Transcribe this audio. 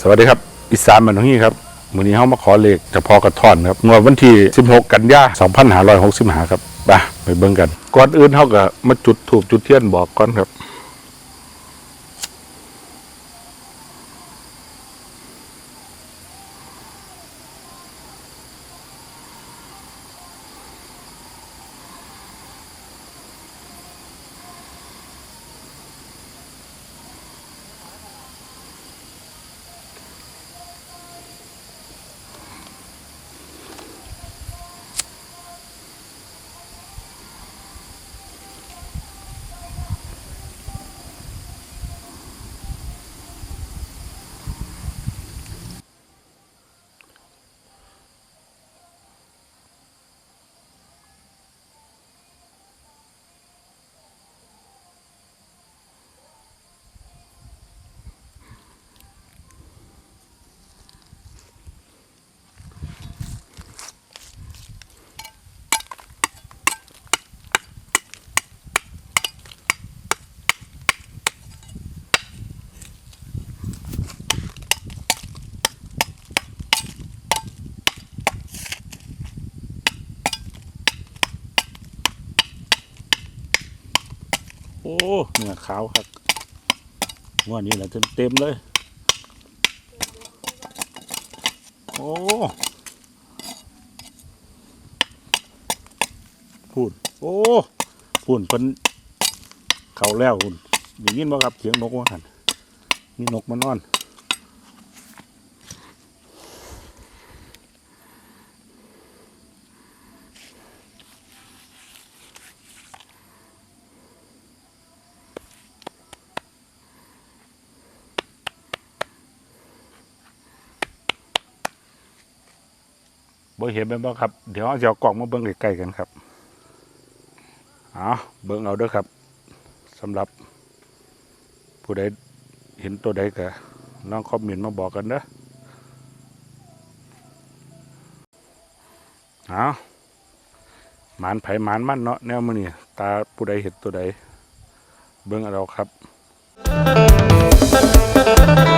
สวัสดีครับ อีสานมันของนี่ครับมือนี้เฮามาขอเลขจะพอกระท่อนครับงวดวันที่ 16 กันยายน2565 ครับไปไปเบิ่งกัน ก่อนอื่นเฮาก็มาจุดถูกจุดเทียนบอกก่อนครับ โอ้เนื้อขาวครับงวดนี้แหละเต็มเลย โอ้พูดโอ้พูดเป็นเขาแล้วคุณได้ยินบ่ครับเสียงนกว่าหันมีนกมานอน บ่เห็นเป็นบ่ครับ เดี๋ยวเอากล่องมาเบิ้งใกล้ๆกันครับเอาเบิ้งเอาเด้อครับ สำหรับผู้ใดเห็นตัวใดก็น้องคอมเมนต์มาบอกกันนะอเอาหมานไผ่หมานมันเนาะแนวมือนี่ตาผู้ใดเห็นตัวใดเบิ้งเราครับ